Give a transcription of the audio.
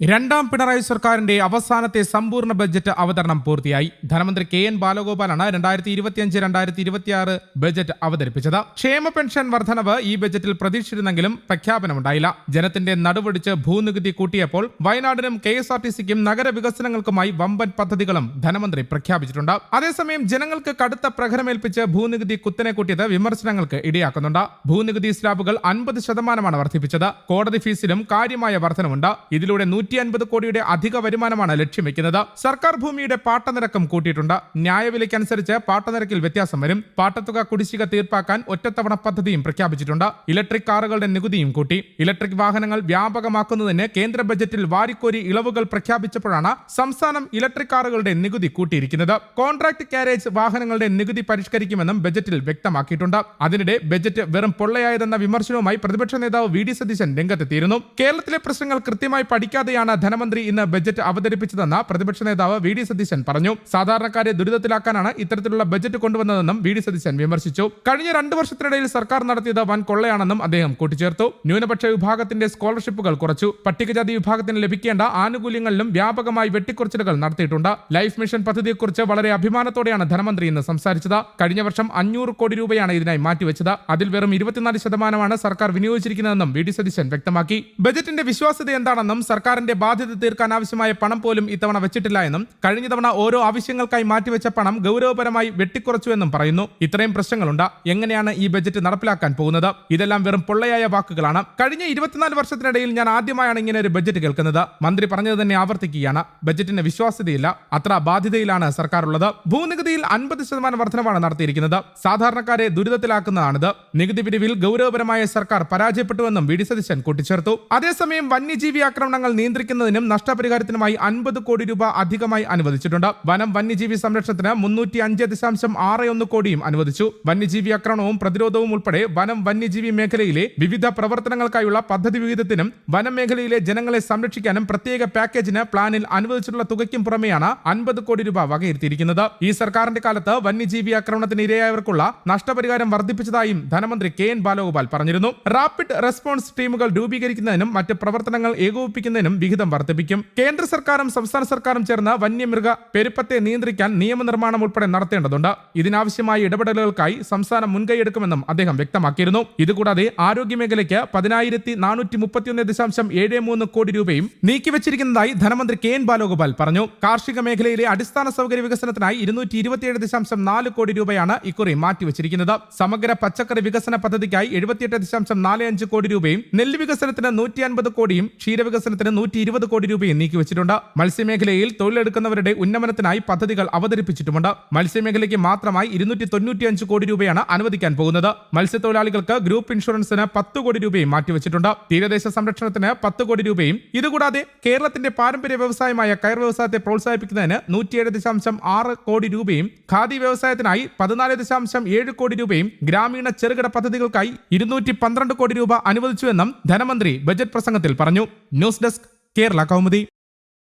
രണ്ടാം പിണറായി സർക്കാരിന്റെ അവസാനത്തെ സമ്പൂർണ ബജറ്റ് അവതരണം പൂർത്തിയായി. ധനമന്ത്രി കെ എൻ ബാലഗോപാലാണ് രണ്ടായിരത്തി ഇരുപത്തിയഞ്ച് രണ്ടായിരത്തി ഇരുപത്തിയാറ് ബജറ്റ് അവതരിപ്പിച്ചത്. ക്ഷേമ പെൻഷൻ വർധനവ് ഈ ബജറ്റിൽ പ്രതീക്ഷിച്ചിരുന്നെങ്കിലും പ്രഖ്യാപനമുണ്ടായില്ല. ജനത്തിന്റെ നടുവൊടിച്ച് ഭൂനികുതി കൂട്ടിയപ്പോൾ വയനാടിനും കെ എസ് ആർ ടി സിക്കും നഗരവികസനങ്ങൾക്കുമായി വമ്പൻ പദ്ധതികളും ധനമന്ത്രി പ്രഖ്യാപിച്ചിട്ടുണ്ട്. അതേസമയം ജനങ്ങൾക്ക് കടുത്ത പ്രഹരമേൽപ്പിച്ച് ഭൂനികുതി കുത്തനെ കൂട്ടിയത് വിമർശനങ്ങൾക്ക് ഇടയാക്കുന്നുണ്ട്. ഭൂനികുതി സ്ലാബുകൾ അൻപത് ശതമാനമാണ് വർദ്ധിപ്പിച്ചത്. കോടതി ഫീസിലും കാര്യമായ വർധനമുണ്ട് ഇതിലൂടെ നൂറ്റി അൻപത് കോടിയുടെ അധിക വരുമാനമാണ് ലക്ഷ്യം വെക്കുന്നത്. സർക്കാർ ഭൂമിയുടെ പാട്ടനിരക്കും കൂട്ടിയിട്ടുണ്ട്. ന്യായവിലയ്ക്കനുസരിച്ച് പാട്ടനിരക്കിൽ വ്യത്യാസം വരും. പാട്ടത്തുക കുടിശ്ശിക തീർപ്പാക്കാൻ ഒറ്റത്തവണ പദ്ധതിയും പ്രഖ്യാപിച്ചിട്ടുണ്ട്. ഇലക്ട്രിക് കാറുകളുടെ നികുതിയും കൂട്ടി. ഇലക്ട്രിക് വാഹനങ്ങൾ വ്യാപകമാക്കുന്നതിന് കേന്ദ്ര ബജറ്റിൽ വാരിക്കോരി ഇളവുകൾ പ്രഖ്യാപിച്ചപ്പോഴാണ് സംസ്ഥാനം ഇലക്ട്രിക് കാറുകളുടെ നികുതി കൂട്ടിയിരിക്കുന്നത്. കോൺട്രാക്ട് കാരേജ് വാഹനങ്ങളുടെ നികുതി പരിഷ്കരിക്കുമെന്നും ബജറ്റിൽ വ്യക്തമാക്കിയിട്ടുണ്ട്. അതിനിടെ ബജറ്റ് വെറും പൊള്ളയായതെന്ന വിമർശനവുമായി പ്രതിപക്ഷ നേതാവ് വി ഡി സതീശൻ രംഗത്തെത്തിയിരുന്നു. കേരളത്തിലെ പ്രശ്നങ്ങൾ കൃത്യമായി പഠിക്കാതെയാണ് ധനമന്ത്രി ഇന്ന് ബജറ്റ് അവതരിപ്പിച്ചതെന്ന് പ്രതിപക്ഷ നേതാവ് വി ഡി സതീശൻ പറഞ്ഞു. സാധാരണക്കാരെ ദുരിതത്തിലാക്കാനാണ് ഇത്തരത്തിലുള്ള ബജറ്റ് കൊണ്ടുവന്നതെന്നും വി ഡി സതീശൻ വിമർശിച്ചു. കഴിഞ്ഞ രണ്ടു വർഷത്തിനിടയിൽ സർക്കാർ നടത്തിയത് വൻ കൊള്ളയാണെന്നും അദ്ദേഹം കൂട്ടിച്ചേർത്തു. ന്യൂനപക്ഷ വിഭാഗത്തിന്റെ സ്കോളർഷിപ്പുകൾ കുറച്ചു. പട്ടികജാതി വിഭാഗത്തിന് ലഭിക്കേണ്ട ആനുകൂല്യങ്ങളിലും വ്യാപകമായി വെട്ടിക്കുറച്ചിലുകൾ നടത്തിയിട്ടുണ്ട്. ലൈഫ് മിഷൻ പദ്ധതിയെക്കുറിച്ച് വളരെ അഭിമാനത്തോടെയാണ് ധനമന്ത്രി ഇന്ന് സംസാരിച്ചത്. കഴിഞ്ഞ വർഷം അഞ്ഞൂറ് കോടി രൂപയാണ് ഇതിനായി മാറ്റിവെച്ചത്. അതിൽ വെറും ഇരുപത്തിനാല് ശതമാനമാണ് സർക്കാർ വിനിയോഗിച്ചിരിക്കുന്നതെന്നും വി ഡി സതീശൻ വ്യക്തമാക്കി. ബജറ്റിന്റെ വിശ്വാസ്യത എന്താണെന്നും സർക്കാരിന്റെ ബാധ്യത തീർക്കാൻ ആവശ്യമായ പണം പോലും ഇത്തവണ വെച്ചിട്ടില്ല എന്നും കഴിഞ്ഞ തവണ ഓരോ ആവശ്യങ്ങൾക്കായി മാറ്റിവെച്ച പണം ഗൗരവപരമായി വെട്ടിക്കുറച്ചു എന്നും പറയുന്നു. ഇത്രയും പ്രശ്നങ്ങളുണ്ട്. എങ്ങനെയാണ് ഈ ബജറ്റ് നടപ്പിലാക്കാൻ പോകുന്നത്? ഇതെല്ലാം വെറും പൊള്ളയായ വാക്കുകളാണ്. കഴിഞ്ഞ ഇരുപത്തിനാല് വർഷത്തിനിടയിൽ ഞാൻ ആദ്യമായാണ് ഇങ്ങനെ ഒരു ബജറ്റ് കേൾക്കുന്നത്. മന്ത്രി പറഞ്ഞത് തന്നെ ആവർത്തിക്കുകയാണ്. ബജറ്റിന് വിശ്വാസ്യതയില്ല. അത്ര ബാധ്യതയിലാണ് സർക്കാർ ഉള്ളത് ഭൂനികുതിയിൽ അൻപത് ശതമാനം വർധനമാണ് നടത്തിയിരിക്കുന്നത്. സാധാരണക്കാരെ ദുരിതത്തിലാക്കുന്നതാണിത്. നികുതി പിരിവിൽ ഗൗരവപരമായ സർക്കാർ പരാജയപ്പെട്ടുവെന്നും വി ഡി സതീശൻ കൂട്ടിച്ചേർത്തു. അതേസമയം വന്യജീവി ആക്രമണങ്ങൾ നിയന്ത്രിക്കുന്നതിനും നഷ്ടപരിഹാരത്തിനുമായി അൻപത് കോടി രൂപ അധികമായി അനുവദിച്ചിട്ടുണ്ട്. വനം വന്യജീവി സംരക്ഷണത്തിന് മുന്നൂറ്റി അഞ്ച് ദശാംശം ആറ് ഒന്ന് കോടിയും അനുവദിച്ചു. വന്യജീവി ആക്രമണവും പ്രതിരോധവും ഉൾപ്പെടെ വനം വന്യജീവി മേഖലയിലെ വിവിധ പ്രവർത്തനങ്ങൾക്കായുള്ള പദ്ധതി വിഹിതത്തിനും വനം മേഖലയിലെ ജനങ്ങളെ സംരക്ഷിക്കാനും പ്രത്യേക പാക്കേജിന് പ്ലാനിൽ അനുവദിച്ചിട്ടുള്ള തുകയ്ക്കും പുറമെയാണ് അൻപത് കോടി രൂപ വകയിരുത്തിയിരിക്കുന്നത്. ഈ സർക്കാരിന്റെ കാലത്ത് വന്യജീവി ആക്രമണത്തിന് ഇരയായവർക്കുള്ള നഷ്ടപരിഹാരം വർദ്ധിപ്പിച്ചതായും ധനമന്ത്രി കെ എൻ ബാലഗോപാൽ പറഞ്ഞിരുന്നു. റാപ്പിഡ് റെസ്പോൺസ് ടീമുകൾ രൂപീകരിക്കുന്നതിനും മറ്റ് പ്രവർത്തനങ്ങൾ ഏകോപിപ്പിക്കുന്നതിനും വിഹിതം വർദ്ധിപ്പിക്കും. കേന്ദ്ര സർക്കാരും സംസ്ഥാന സർക്കാരും ചേർന്ന് വന്യമൃഗ പെരുപ്പത്തെ നിയന്ത്രിക്കാൻ നിയമനിർമ്മാണം ഉൾപ്പെടെ നടത്തേണ്ടതുണ്ട്. ഇതിനാവശ്യമായ ഇടപെടലുകൾക്കായി സംസ്ഥാനം മുൻകൈയെടുക്കുമെന്നും അദ്ദേഹം വ്യക്തമാക്കിയിരുന്നു. ഇതുകൂടാതെ ആരോഗ്യ മേഖലയ്ക്ക് പതിനായിരത്തി നാനൂറ്റി മുപ്പത്തിയൊന്ന് ദശാംശം ഏഴ് മൂന്ന് കോടി രൂപയും നീക്കിവച്ചിരിക്കുന്നതായി ധനമന്ത്രി കെ എൻ ബാലഗോപാൽ പറഞ്ഞു. കാർഷിക മേഖലയിലെ അടിസ്ഥാന സൗകര്യ വികസനത്തിനായി ഇരുന്നൂറ്റി ഇരുപത്തിയേഴ് ദശാംശം നാല് കോടി രൂപയാണ് ഇക്കുറി മാറ്റിവച്ചിരിക്കുന്നത്. സമഗ്ര പച്ചക്കറി വികസന പദ്ധതിക്കായി എഴുപത്തിയെട്ട് ദശാംശം നാല് അഞ്ച് കോടി രൂപയും നെല്ല് വികസനത്തിന് നൂറ്റി അൻപത് കോടിയും ക്ഷീരവികസനത്തിന് നൂറ്റി ഇരുപത് കോടി രൂപയും നീക്കിവച്ചിട്ടുണ്ട്. മത്സ്യമേഖലയിൽ തൊഴിലെടുക്കുന്നവരുടെ ഉന്നമനത്തിനായി പദ്ധതികൾ അവതരിപ്പിച്ചിട്ടുമുണ്ട് മത്സ്യമേഖലയ്ക്ക് മാത്രമായി ഇരുന്നൂറ്റി തൊണ്ണൂറ്റിയഞ്ച് കോടി രൂപയാണ് അനുവദിക്കാൻ പോകുന്നത്. മത്സ്യത്തൊഴിലാളികൾക്ക് ഗ്രൂപ്പ് ഇൻഷുറൻസിന് പത്ത് കോടി രൂപയും മാറ്റിവെച്ചിട്ടുണ്ട്. തീരദേശ സംരക്ഷണത്തിന് പത്ത് കോടി രൂപയും ഇതുകൂടാതെ കേരളത്തിന്റെ പാരമ്പര്യ വ്യവസായമായ കയർ വ്യവസായത്തെ പ്രോത്സാഹിപ്പിക്കുന്നതിന് നൂറ്റിയേഴ് ദശാംശം ആറ് കോടി രൂപയും ഖാദി വ്യവസായത്തിനായി പതിനാല് ദശാംശം ഏഴ് കോടി രൂപയും ഗ്രാമീണ ചെറുകിട പദ്ധതികൾക്കായി ഇരുന്നൂറ്റി പന്ത്രണ്ട് കോടി രൂപ അനുവദിച്ചുവെന്നും ധനമന്ത്രി ബജറ്റ് പ്രസംഗത്തിൽ പറഞ്ഞു. News desk Kerala Kaumudi